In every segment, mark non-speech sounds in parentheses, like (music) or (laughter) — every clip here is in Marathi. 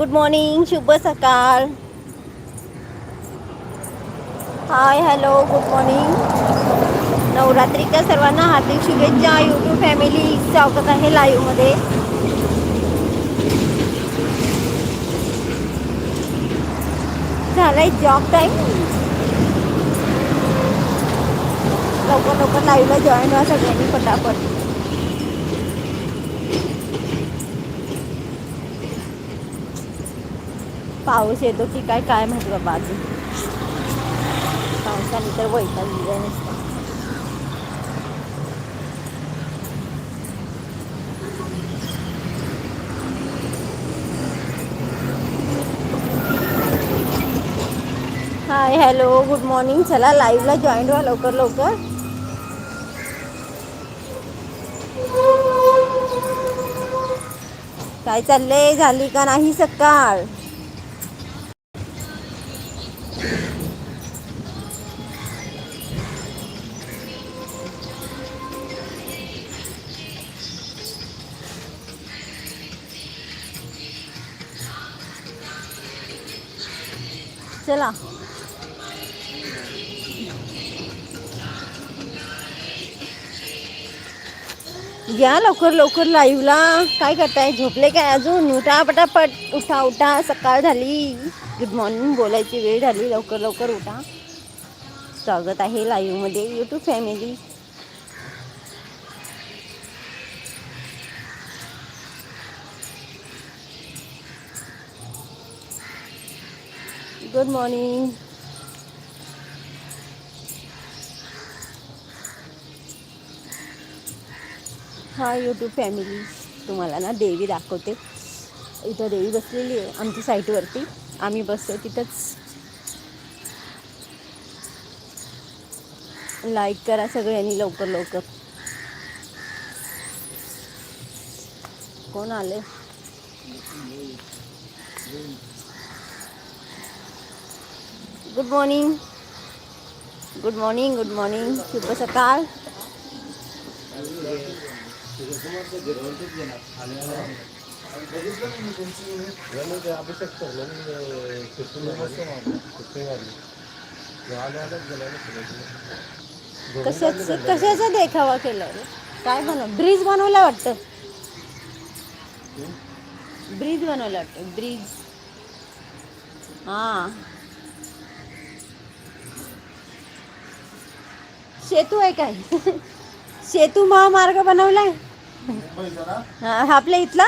गुड मॉर्निंग शुभ सकाळ हाय हॅलो गुड मॉर्निंग नवरात्रीच्या सर्वांना हार्दिक शुभेच्छा. यूट्यूब फॅमिली स्वागत आहे लाईव्हमध्ये झालाय जॉब टाईम लवकर लवकर लाईव्हला जॉईन व्हा सगळ्यांनी पटापट. पाऊस येतो की काय काय माहिती बाबा अजून. पावसाने तर वैताग दिलाय नसतं. हाय हॅलो गुड मॉर्निंग चला लाईव्हला जॉईन व्हा लवकर लवकर. काय चाललंय? झाली का नाही सकाळ? चला. या लवकर लवकर लाईव्हला काय करताय? झोपले काय अजून? उठा पटापट. उठा उठा. सकाळ झाली. गुड मॉर्निंग बोलायची वेळ झाली. लवकर लवकर उठा. स्वागत आहे लाईव्हमध्ये यूट्यूब फॅमिली गुड मॉर्निंग हा यूट्यूब फॅमिली तुम्हाला ना देवी दाखवते. इथं देवी बसलेली आहे आमच्या साईटवरती आम्ही बसतो तिथंच. लाईक करा सगळ्यांनी लवकर लवकर. कोण आले good morning good morning good morning शुभ सकाळ कशाच कशाचा देखावा केला रे काय बनव ब्रिज बनवला वाटतं? ब्रिज बनवला वाटतं. ब्रिज. हां. सेतू आहे काय? सेतू महामार्ग बनवलाय? हा आपल्या इथला?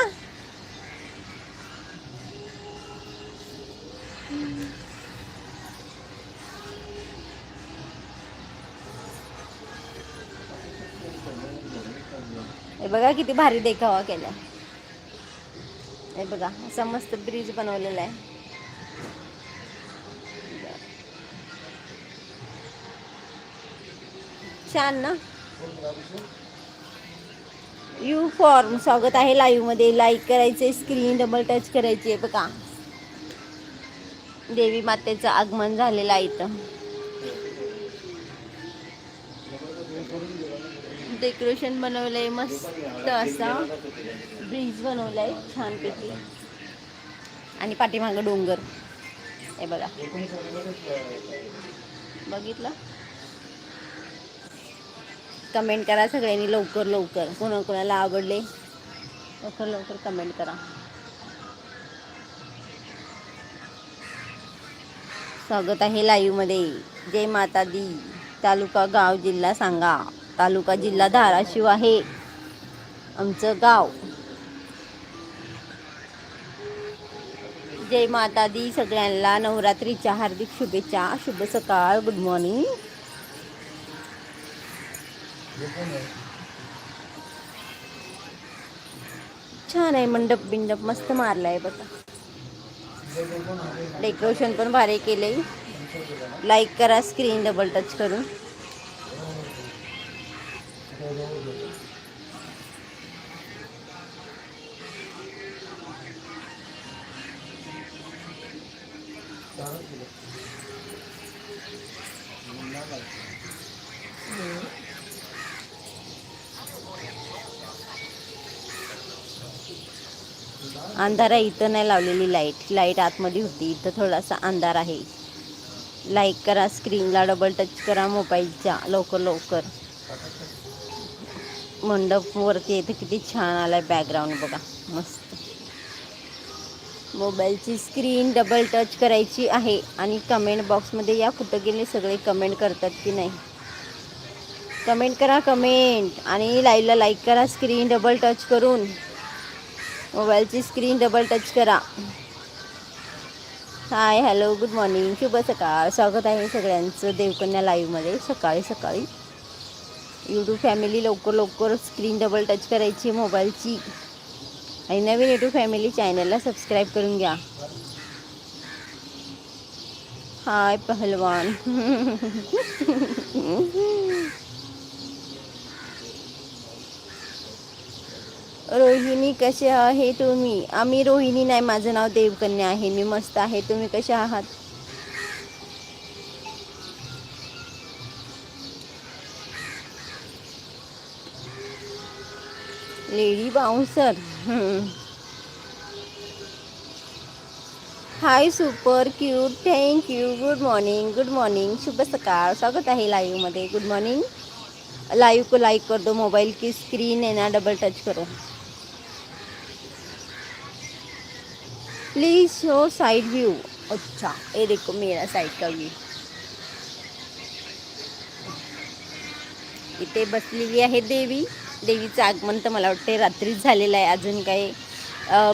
हे बघा किती भारी देखावा केला हे बघा असा मस्त ब्रिज बनवलेला आहे. छान ना. यू फॉर्म स्वागत आहे लाईव्हमध्ये. लाईक करायचे स्क्रीन डबल टच करायची बघा. देवी मातेचं आगमन झालेलं आहे इथं. डेकोरेशन बनवलंय मस्त असा. ब्रिज बनवलाय छानपैकी. आणि पाठीमागं डोंगर. हे बघा. बघितलं? कमेंट करा सगळ्यांनी लवकर लवकर. कोणा कोणाला आवडले लवकर लवकर कमेंट करा. स्वागत आहे लाईव्हमध्ये जय माता दी तालुका गाव जिल्हा सांगा. तालुका जिल्हा धाराशिव आहे. आमचं गाव. जय माता दी सगळ्यांना नवरात्रीच्या हार्दिक शुभेच्छा. शुभ सकाळ. गुड मॉर्निंग छान है मंडप बिंडप, मस्त मारला है बता डेकोरेशन पण भारी लिए लाइक करा स्क्रीन डबल टच कर अंधार आहे इथं नाही लावलेली लाइट लाइट आतमध्ये होती. इथं थोडासा अंधार आहे. लाईक करा स्क्रीनला डबल टच करा मोबाईलच्या लवकर लवकर. मंडपवरती येतं किती छान आलाय बॅकग्राऊंड बघा. मस्त. मोबाईलची स्क्रीन डबल टच करायची आहे. आणि कमेंट बॉक्समध्ये या कुठं गेले सगळे कमेंट करतात की नाही. कमेंट करा कमेंट आणि लाईव्हला लाईक करा. स्क्रीन डबल टच करून. मोबाईलची स्क्रीन डबल टच करा. हाय हॅलो गुड मॉर्निंग शुभ सकाळ. स्वागत आहे सगळ्यांचं देवकन्या लाईव्हमध्ये सकाळी सकाळी यूट्यूब फॅमिली लवकर लवकर स्क्रीन डबल टच करायची मोबाईलची. आणि नवीन यूट्यूब फॅमिली चॅनलला सबस्क्राईब करून घ्या. हाय पहलवान. (laughs) रोहिणी कसे आहे तुम्ही? आम्ही रोहिणी नाही माझं नाव देवकन्या आहे. मी मस्त आहे. तुम्ही कसे आहात? Lady bouncer. Hi super cute. Thank you. Good morning. Good morning. शुभ सकाळ. स्वागत आहे लाईव्हमध्ये. Good morning. लाईव्ह को लाइक कर दो. मोबाईल की स्क्रीन आहे ना डबल टच करो. प्लीज शो साइड व्यू अच्छा ये देखो मेरा साइड का व्यू इथे बसलेली आहे देवी. देवीचं आगमन तर मला वाटते रात्रीच झालेलं आहे. अजून काही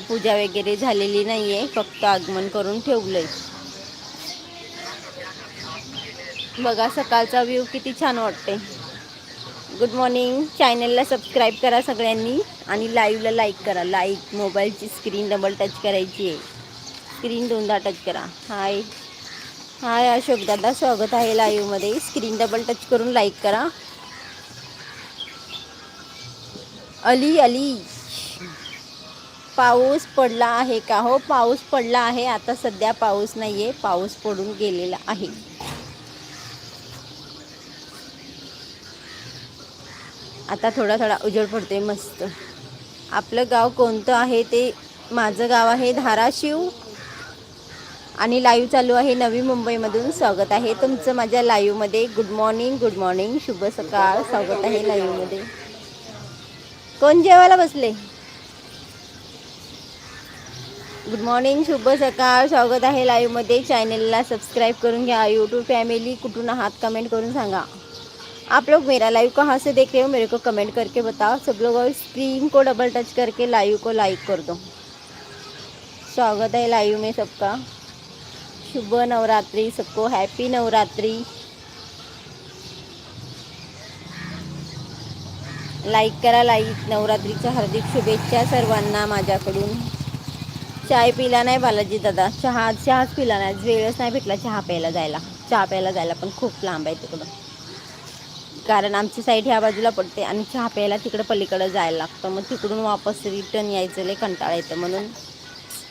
पूजा वगैरे झालेली नाही आहे फक्त आगमन करून ठेवलं आहे बघा सकाळचा व्ह्यू किती छान वाटते गुड मॉर्निंग चॅनलला सबस्क्राईब करा सगळ्यांनी आणि लाईव्हला लाईक करा. लाईक मोबाईलची स्क्रीन डबल टच करायची आहे. स्क्रीन दोनदा टच करा. हाय हाय अशोक दादा. स्वागत आहे लाईव्हमध्ये स्क्रीन डबल टच करून लाईक करा. अली अली. पाऊस पडला आहे का? हो पाऊस पडला आहे. आता सध्या पाऊस नाही आहे पाऊस पडून गेलेला आहे. आता थोडा थोडा उजेड पडतोय मस्त. आपलं गाव कोणतं आहे ते माझं गाव आहे धाराशिव. आणि लाईव्ह चालू आहे नवी मुंबईमधून. स्वागत आहे तुमचं माझ्या लाईव्हमध्ये गुड मॉर्निंग गुड मॉर्निंग शुभ सकाळ. स्वागत आहे लाईव्हमध्ये कोण जेवायला बसले? गुड मॉर्निंग शुभ सकाळ. स्वागत आहे लाईव्हमध्ये चॅनेलला सबस्क्राईब करून घ्या. यूट्यूब फॅमिली कुठून आहात? कमेंट करून सांगा. आप लोग मेरा लाइव कहाँ से देख रहे हो मेरे को कमेंट करके बताओ। सब लोग और स्क्रीन को डबल टच करके लाइव को लाइक कर दो। स्वागत है लाइव में सबका। शुभ नवरात्रि सबको हैप्पी नवरात्रि। लाईक करा लाईक नवरात्रीच्या हार्दिक शुभेच्छा सर्वांना माझ्याकडून। चाय पिला नाही बालाजी दादा। चहा चहाच पिला नाही. वेळच नाही भेटला चहा प्यायला जायला। चहा प्यायला जायला पण खूप लांब आहे तिकडं. कारण आमची साईड ह्या बाजूला पडते आणि चहा प्यायला तिकडं पलीकडं जायला लागतं. मग तिकडून वापस रिटर्न यायचं लय कंटाळा येतं. म्हणून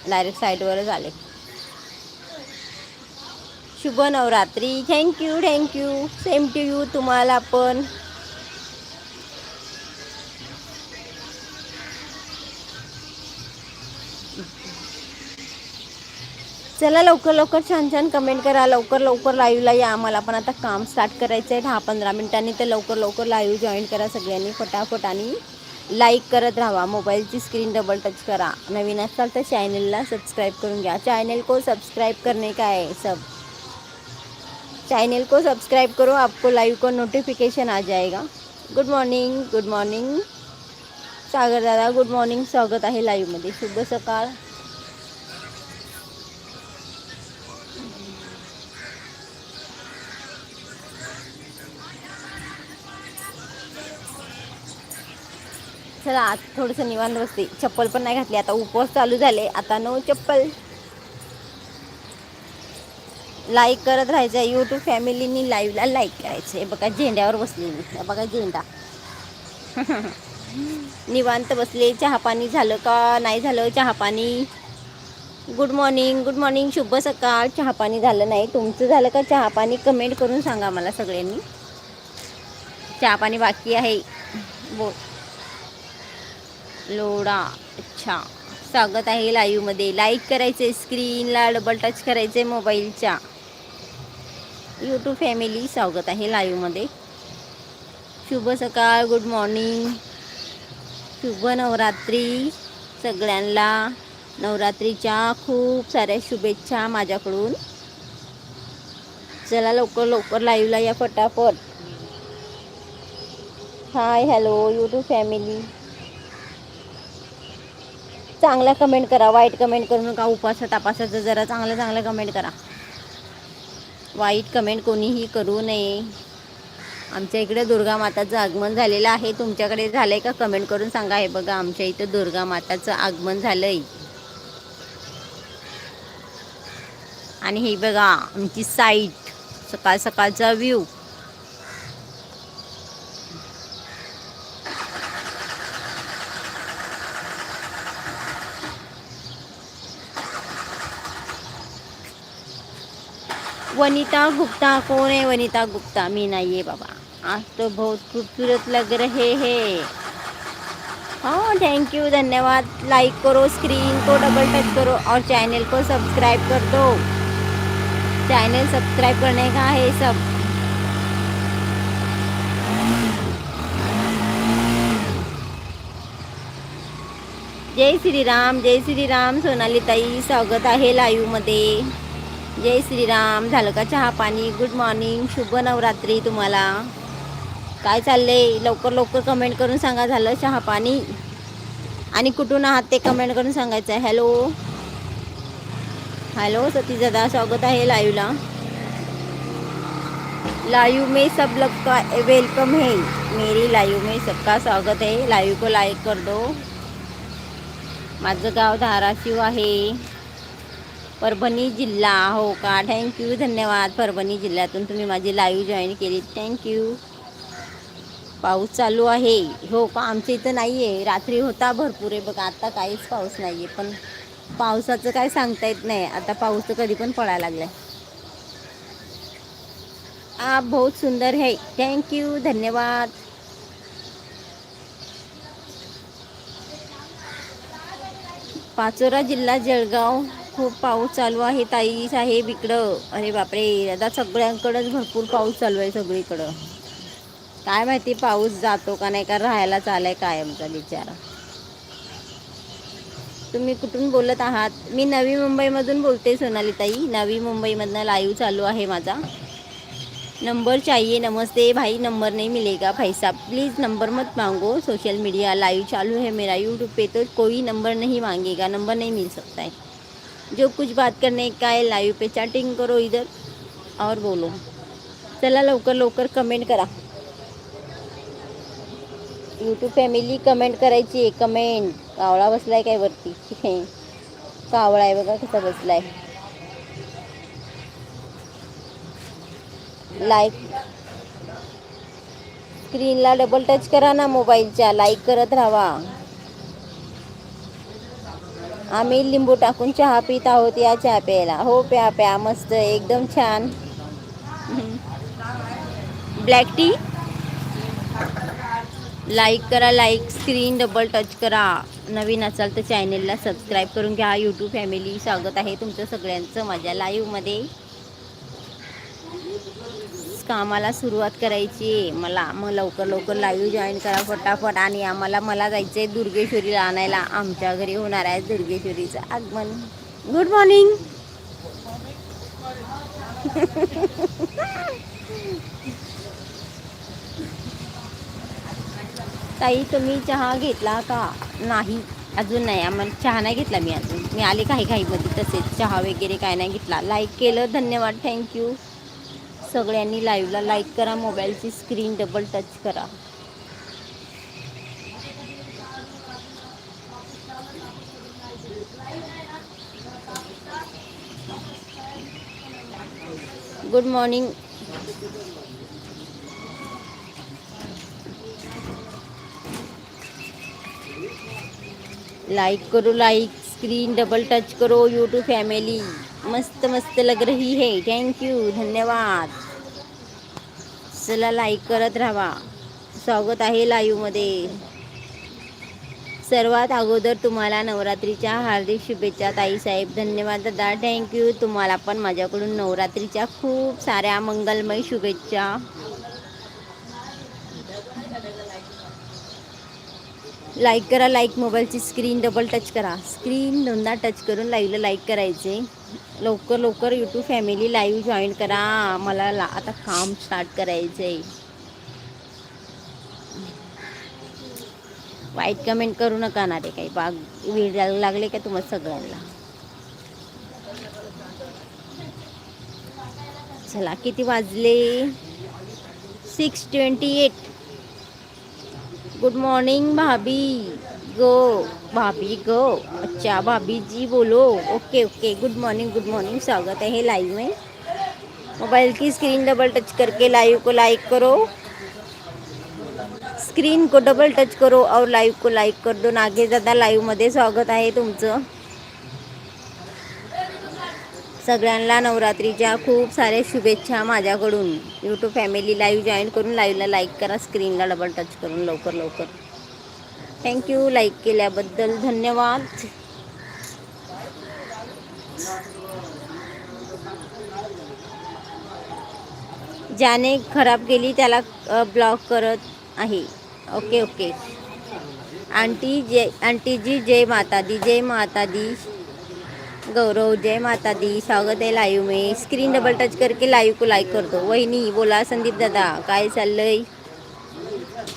डायरेक्ट साईडवरच आले. शुभ Navratri. Thank you thank you same to you तुम्हाला पण. चला लवकर लवकर छान छान कमेंट करा. लवकर लवकर लाईव्हला या. आम्हाला पण आता काम स्टार्ट करायचं आहे. दहा पंधरा मिनिटांनी तर लवकर लवकर लाईव्ह जॉईन करा सगळ्यांनी. फटाफट आणि लाईक करत राहा. मोबाईलची स्क्रीन डबल टच करा. नवीन असाल तर चॅनलला सबस्क्राईब करून घ्या. चॅनल को सब्सक्राइब करने का है सब चैनल को सब्सक्राइब करो. आपको लाइव को नोटिफिकेशन आ जाएगा. Good morning good morning Sagar दादा गुड मॉर्निंग स्वागत आहे लाईव्हमध्ये शुभ सकाळ. चला आज थोडंसं निवांत बसते. चप्पल पण नाही घातली आता उपवास चालू झाले. आता नो चप्पल. लाईक करत राहायचं. आहे यूट्यूब फॅमिलीनी लाईव्हला लाईक करायचं. आहे बघा झेंड्यावर बसले मी. हे बघा झेंडा. (laughs) निवांत बसले. चहा पाणी झालं का? नाही झालं. चहा पाणी. गुड मॉर्निंग गुड मॉर्निंग शुभ सकाळ. चहा पाणी झालं नाही. तुमचं झालं का चहा पाणी? कमेंट करून सांगा मला सगळ्यांनी. चहा पाणी बाकी आहे. बो लोडा. अच्छा. स्वागत आहे लाईव्हमध्ये लाईक करायचे स्क्रीनला डबल टच करायचे मोबाईलच्या यूट्यूब फॅमिली स्वागत आहे लाईव्हमध्ये शुभ सकाळ गुड मॉर्निंग शुभ नवरात्री सगळ्यांना. नवरात्रीच्या खूप साऱ्या शुभेच्छा माझ्याकडून. चला लवकर लवकर लाईव्हला या फटाफट हाय हॅलो यूट्यूब फॅमिली चांगल्या कमेंट करा वाईट कमेंट करू नका उपास तापासाचं जरा चांगलं चांगलं कमेंट करा. वाईट कमेंट कोणीही करू नये. आमच्या इकडे दुर्गा माताचं आगमन झालेलं आहे. तुमच्याकडे झालं आहे का कमेंट करून सांगा. हे बघा आमच्या इथं दुर्गा माताचं आगमन झालं आहे आणि हे बघा आमची साईट सकाळ सकाळचा व्ह्यू वनिता गुप्ता, कौन है वनिता गुप्ता? मी नहीं है बाबा। आज तो बहुत खूबसूरत लग रहे हैं। हाँ थैंक यू धन्यवाद। लाइक करो स्क्रीन को डबल टच करो और चैनल को सब्सक्राइब कर दो। चैनल सब्सक्राइब करने का है सब। जय श्रीराम जय श्रीराम सोनाली ताई, स्वागत आहे लाईव्हमध्ये जय श्रीराम. झालं का चहा पाणी? गुड मॉर्निंग शुभ नवरात्री तुम्हाला. काय चाललंय? लवकर लवकर कमेंट करून सांगा झालं चहा पाणी? आणि कुठून आहात ते कमेंट करून सांगायचं आहे. हॅलो हॅलो सती दादा स्वागत आहे लाईव्हला लाइव में सब लोग का वेलकम है. मेरी लाइव में सबका स्वागत है. लाइव को लाईक कर दो. माझं गाव धाराशिव आहे. परभणी जिल्हा. हो का? थँक्यू धन्यवाद. परभणी जिल्ह्यातून तुम्ही माझी लाईव्ह जॉईन केली. थँक्यू पाऊस चालू आहे. हो का? आमच्या इथं नाही आहे रात्री होता भरपूर आहे. बघा आता काहीच पाऊस नाही आहे पण पावसाचं काय सांगता येत नाही. आता पाऊस तर कधी पण पडायला लागलाय. आप बहुत सुंदर है. थैंक यू धन्यवाद. पाचोरा जिल्हा जळगाव. खूप पाऊस चालू आहे ताई साहेब इकडं. अरे बापरे आता सगळ्यांकडंच भरपूर पाऊस चालू आहे सगळीकडं. काय माहिती पाऊस जातो का नाही का राहायला चालाय काय आमचा बिचारा. तुम्ही कुठून बोलत आहात? मी नवी मुंबईमधून बोलते सोनाली ताई. नवी मुंबईमधनं लाईव्ह चालू आहे माझा. नंबर चाहिए नमस्ते भाई नंबर नहीं मिलेगा भाई साहब. प्लीज़ नंबर मत मांगो. सोशल मीडिया लाइव चालू है मेरा यूट्यूब पे तो कोई नंबर नहीं मांगेगा नंबर नहीं मिल सकता है. जो कुछ बात करने का है लाइव पे चैटिंग करो इधर और बोलो। चला लवकर लवकर कमेंट करा। यूट्यूब फॅमिली कमेंट करायची आहे कमेंट कावळा बसला आहे काय वरती? (laughs) कावळा आहे बघा कसा बसला आहे लाईक स्क्रीनला डबल टच करा ना मोबाईलच्या लाईक करत राहा. आम्ही लिंबू टाकून चहा पित आहोत या चहा प्यायला. हो प्या प्या मस्त एकदम छान. Black tea? लाईक करा लाईक स्क्रीन डबल टच करा. नवीन असाल तर चॅनेलला सबस्क्राईब करून घ्या. यूट्यूब फॅमिली स्वागत आहे तुमचं सगळ्यांचं माझ्या लाईव्हमध्ये कामाला सुरुवात करायची. आहे मला मग लवकर लवकर लाईव्ह जॉईन करा फटाफट आणि आम्हाला मला जायचं आहे दुर्गेश्वरीला आणायला. आमच्या घरी होणार आहे दुर्गेश्वरीचं आगमन. गुड मॉर्निंग (laughs) ताई तुम्ही चहा घेतला का? नाही अजून नाही. आम्हाला चहा नाही घेतला मी अजून. मी आले काही घाईमध्ये तसेच. चहा वगैरे काय नाही घेतला. लाईक केलं. धन्यवाद. थँक्यू सगळ्यांनी लाईव्हला लाईक करा मोबाईलची स्क्रीन डबल टच करा. गुड मॉर्निंग लाईक करो लाईक स्क्रीन डबल टच करो यूट्यूब फॅमिली मस्त मस्त लग रही है. थैंक यू धन्यवाद. चला लाईक करत राहा. स्वागत आहे लाईव्हमध्ये सर्वात अगोदर तुम्हाला नवरात्रीच्या हार्दिक शुभेच्छा ताईसाहेब धन्यवाद दादा. थँक्यू तुम्हाला पण माझ्याकडून नवरात्रीच्या खूप साऱ्या मंगलमय शुभेच्छा. लाईक करा लाईक मोबाईलची स्क्रीन डबल टच करा. स्क्रीन दोनदा टच करून लाईव्हला लाईक करायचे. लवकर लवकर यूट्यूब फॅमिली लाईव्ह जॉईन करा. मला ला आता काम स्टार्ट करायचं आहे वाईट कमेंट करू नका ना ते काही. बाग वेळ लागले का तुम्हाला सगळ्यांना? चला किती वाजले? Six twenty eight good morning भाभी. गो भाभी गो अच्छा भाभी जी बोलो। Okay okay good morning good morning स्वागत है लाइव में। मोबाइल की स्क्रीन डबल टच करके लाइव को लाइक करो। स्क्रीन को डबल टच करो और लाइव को लाइक कर दो। नागे दादा लाईव्हमध्ये स्वागत आहे तुमचं। सगळ्यांना नवरात्रीच्या खूप साऱ्या शुभेच्छा माझ्याकडून। यूट्यूब फॅमिली लाईव्ह जॉईन करून लाईव्हला लाईक करा स्क्रीनला डबल टच करून लवकर लवकर। थँक्यू लाईक केल्याबद्दल धन्यवाद. ज्याने खराब केली त्याला ब्लॉक करत आहे. ओके ओके आंटी जय आंटी जी जय माता दी जय माता दी. गौरव जय माता दी. स्वागत आहे लाईव्ह में. स्क्रीन डबल टच करके लाईव्ह को लाईक करतो. वहिनी बोला संदीप दादा काय चाललंय?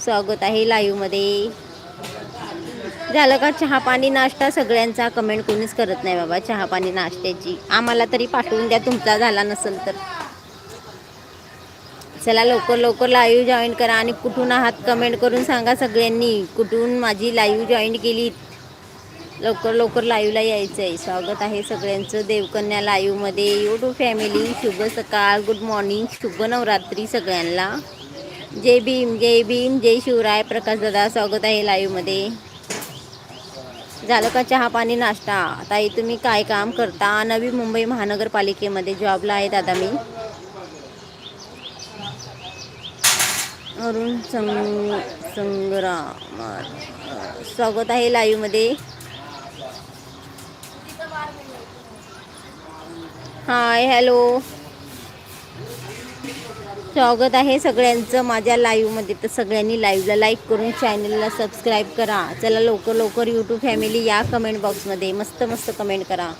स्वागत आहे लाईव्हमध्ये झालं का चहा पाणी नाश्ता सगळ्यांचा? कमेंट कोणीच करत नाही बाबा चहा पाणी नाश्त्याची. आम्हाला तरी पाठवून द्या तुमचा झाला नसेल तर. चला लवकर लवकर लाईव्ह जॉईन करा आणि कुठून आहात कमेंट करून सांगा सगळ्यांनी. कुठून माझी लाईव्ह जॉईन केली लवकर लवकर लाईव्हला यायचं आहे स्वागत आहे सगळ्यांचं देवकन्या लाईव्हमध्ये यूट्यूब फॅमिली शुभ सकाळ गुड मॉर्निंग शुभ नवरात्री सगळ्यांना. जय भीम जय भीम जय शिवराय प्रकाश दादा स्वागत आहे लाईव्हमध्ये झालं का चहा पाणी नाश्ता? ताई तुम्ही काय काम करता? नवी मुंबई महानगरपालिकेमध्ये जॉबला आहे दादा मी. अरुण संग संग्राम स्वागत आहे लाईव्हमध्ये हाय हॅलो स्वागत आहे सगळ्यांचं माझ्या लाईव्हमध्ये तर सगळ्यांनी लाईव्हला लाईक करून चॅनलला सबस्क्राईब करा. चला लवकर लवकर यूट्यूब फॅमिली या कमेंट बॉक्समध्ये मस्त मस्त कमेंट करा.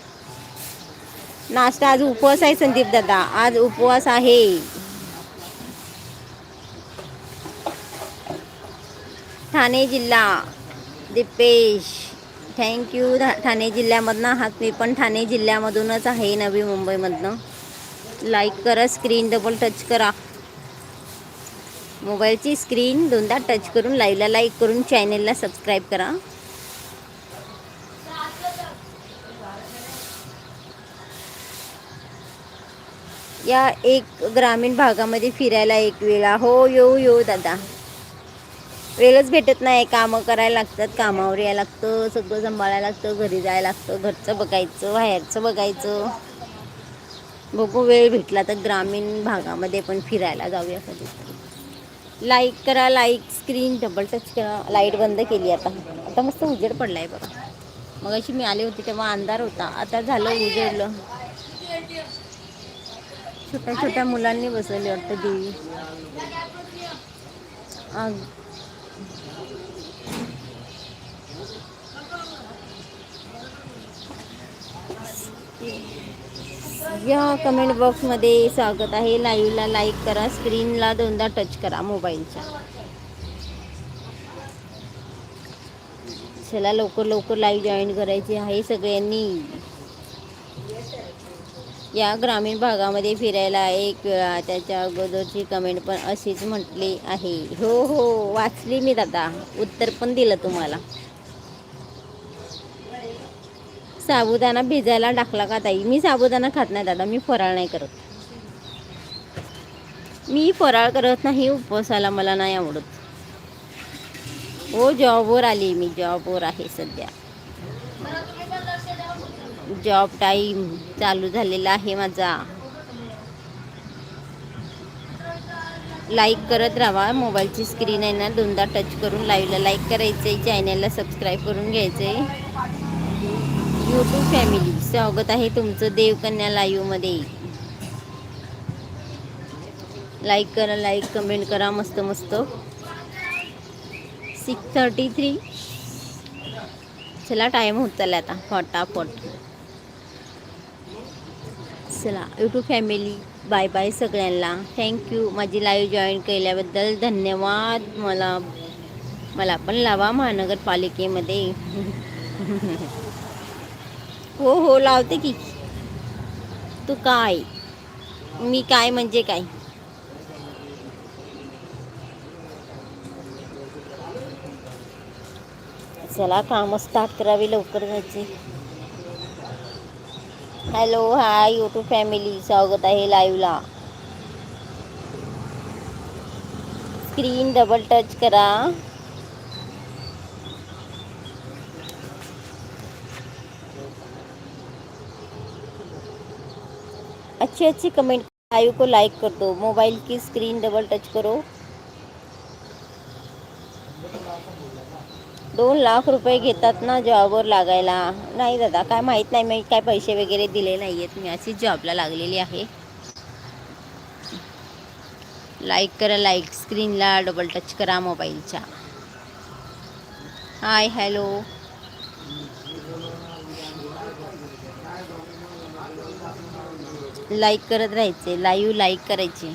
नाश्ता आज उपवास आहे संदीप दादा. आज उपवास आहे. ठाणे जिल्हा दिपेश. थँक्यू ठाणे जिल्ह्यामधनं आहात मी पण ठाणे जिल्ह्यामधूनच आहे नवी मुंबईमधनं. लाईक करा स्क्रीन डबल टच करा. मोबाईलची स्क्रीन दोनदा टच करून लाईव्हला लाईक करून चॅनेलला सबस्क्राईब करा. या एक ग्रामीण भागामध्ये फिरायला एक वेळा हो येऊ येऊ दादा. वेळच भेटत नाही. कामं करायला लागतात. कामावर यायला लागतं. सगळं सांभाळायला लागतं. घरी जायला लागतं. घरचं बघायचं. बाहेरचं बघायचं. बघू वेळ भेटला तर ग्रामीण भागामध्ये पण फिरायला जाऊया कधी. लाईक करा लाईक स्क्रीन डबल टच करा. लाइट बंद केली आता. आता मस्त उजेड पडला आहे बघा. मग अशी मी आले होते तेव्हा अंधार होता. आता झालं उजेडलं. छोट्या छोट्या मुलांनी बसवले वाटतं देवी. आग. या कमेंट बॉक्समध्ये स्वागत आहे. लाईव्हला लाईक करा स्क्रीनला दोनदा टच करा मोबाईलच्या चला लवकर लवकर लाईव्ह जॉईन करायची आहे सगळ्यांनी. या ग्रामीण भागामध्ये फिरायला एक वेळा त्याच्या अगोदरची कमेंट पण अशीच म्हटली आहे. हो हो वाचली मी दादा. उत्तर पण दिलं तुम्हाला. साबुदाणा भिजायला टाकला का ताई? मी साबुदाणा खात नाही दादा मी फराळ नाही करत. मी फराळ करत नाही उपवासाला मला नाही आवडत. हो जॉबवर आली मी जॉबवर आहे सध्या. जॉब टाईम चालू झालेला आहे माझा. लाईक करत राहा मोबाईलची स्क्रीन आहे ना दोनदा टच करून लाईव्हला लाईक करायचं आहे चॅनलला सबस्क्राईब करून घ्यायचं आहे यूट्यूब फॅमिली स्वागत आहे तुमचं देवकन्या लाईव्हमध्ये लाईक करा लाईक कमेंट करा मस्त मस्त. सिक्स थर्टी थ्री चला टाईम होत चालला आता. फटाफट. चला यूट्यूब फॅमिली बाय बाय सगळ्यांना थँक्यू माझी लाईव्ह जॉईन केल्याबद्दल धन्यवाद. मला मला पण लावा महानगरपालिकेमध्ये. (laughs) हो हो लावते की. तू काय? मी काय म्हणजे काय? चला काम स्टार्ट करावी लवकर जायचे. हॅलो हाय यूट्यूब फॅमिली स्वागत आहे लाईव्हला स्क्रीन डबल टच करा. अच्छी अच्छी कमेंट आयु को लाइक कर दो। मोबाइल की स्क्रीन डबल टच करो। दोन लाख रुपये घेतात ना जॉबवर लागायला. नाही दादा काय माहीत नाही मी काय पैसे वगैरे दिले नाही आहेत मी अशीच जॉबला लागलेली आहे. लाईक करा लाईक स्क्रीनला डबल टच करा मोबाईलच्या. हाय हॅलो लाईक करत राहायचे लाईव्ह लाईक करायचे.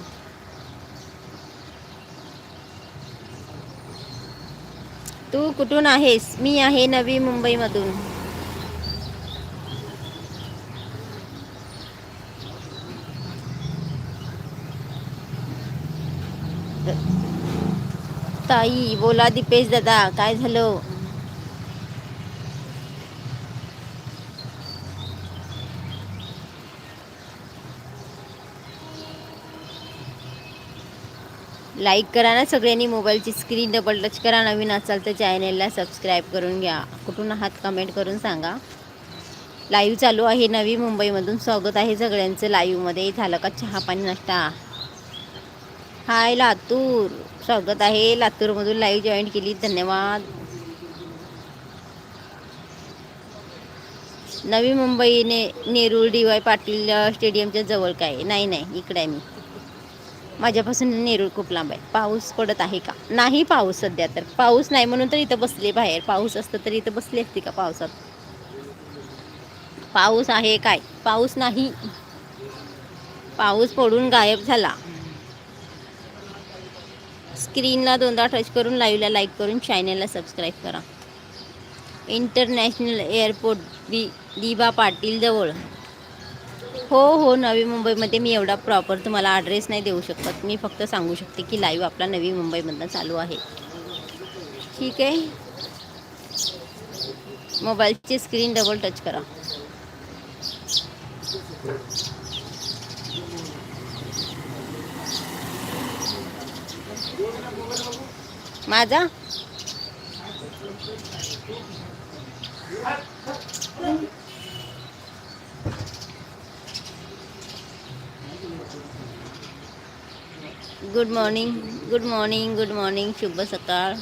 तू कुठून आहेस? मी आहे नवी मुंबईमधून. ताई बोला दीपेश दादा काय झालं? लाईक करा ना सगळ्यांनी मोबाईलची स्क्रीन डबल टच करा. नवीन असाल तर चॅनेलला सबस्क्राईब करून घ्या. कुठून आहात कमेंट करून सांगा. लाईव्ह चालू आहे नवी मुंबईमधून. स्वागत आहे सगळ्यांचं लाईव्हमध्ये झालं का चहा पाणी नाश्ता? हाय लातूर. स्वागत आहे. लातूरमधून लाईव्ह जॉईन केली. धन्यवाद. नवी मुंबई ने नेरूळ डी वाय पाटील स्टेडियमच्या जवळ काय? नाही नाही. इकडे आहे मी. माझ्यापासून नेरूळ खूप लांब आहे. पाऊस पडत आहे का? नाही पाऊस सध्या तर. पाऊस नाही म्हणून तर इथं बसले बाहेर. पाऊस असतं तर इथं बसली असती का पावसात? पाऊस आहे काय? पाऊस नाही. पाऊस पडून गायब झाला. स्क्रीनला दोनदा टच करून लाईव्हला लाईक करून चॅनलला सबस्क्राईब करा. इंटरनॅशनल एअरपोर्ट दी दिबा पाटील जवळ. हो हो नवी मुंबईमध्ये मी एवढा प्रॉपर तुम्हाला ॲड्रेस नाही देऊ शकत. मी फक्त सांगू शकते की लाईव्ह आपला नवी मुंबईमधनं चालू आहे. ठीक आहे? मोबाईलची स्क्रीन डबल टच करा. माझा? Good morning good morning good morning शुभ सकाळ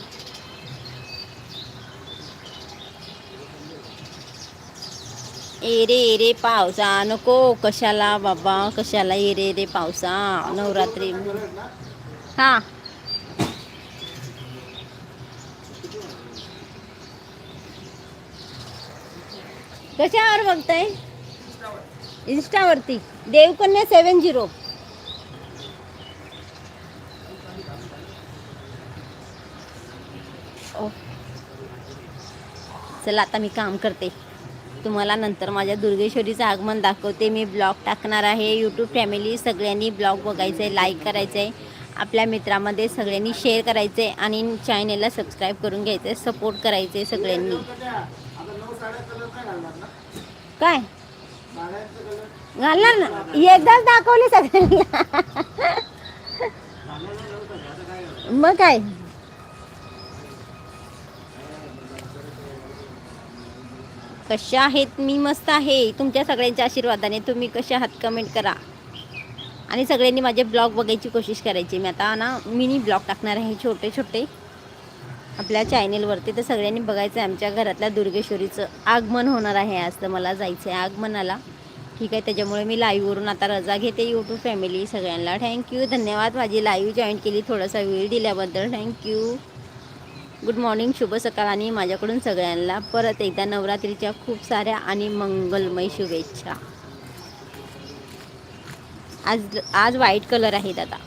एरे एरे, पावसा. नको. कशाला बाबा? कशाला एरे एरे, पावसा? नवरात्री. हा. कशावर बघताय? इन्स्टावरती देवकन्या सेवन झिरो चला आता मी काम करते. तुम्हाला नंतर माझ्या दुर्गेश्वरीचं आगमन दाखवते. मी ब्लॉग टाकणार आहे. यूट्यूब फॅमिली सगळ्यांनी ब्लॉग बघायचं आहे लाईक करायचं आहे आपल्या मित्रामध्ये सगळ्यांनी शेअर करायचं आहे आणि चॅनेलला सबस्क्राईब करून घ्यायचं आहे सपोर्ट करायचं आहे सगळ्यांनी. काय? घालणार ना? एकदाच दाखवली सगळ्यांनी. मग काय? कशा आहेत? मी मस्त आहे. तुमच्या सगळ्यांच्या आशीर्वादाने तुम्ही कशा आहात कमेंट करा. आणि सगळ्यांनी माझे ब्लॉग बघायची कोशिश करायची. मी आता ना मिनी ब्लॉग टाकणार आहे छोटे छोटे. आपल्या चॅनेलवरती तर सगळ्यांनी बघायचं आहे आमच्या घरातल्या दुर्गेश्वरीचं आगमन होणार आहे आज. तर मला जायचं आहे आगमनाला. ठीक आहे त्याच्यामुळे मी लाईव्हवरून आता रजा घेते यूट्यूब फॅमिली सगळ्यांना. थँक्यू धन्यवाद. माझी लाईव्ह जॉईन केली. थोडासा वेळ दिल्याबद्दल. थँक्यू गुड मॉर्निंग शुभ सकाळ आणि माझ्याकडून सगळ्यांना. परत एकदा नवरात्रीच्या खूप साऱ्या आणि मंगलमय शुभेच्छा. आज आज व्हाईट कलर आहे दादा.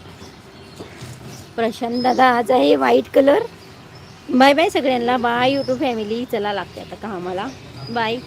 प्रशांत दादा आज आहे व्हाईट कलर बाय बाय सगळ्यांना. बाय यूट्यूब फॅमिली चला लागते आता का आम्हाला बाय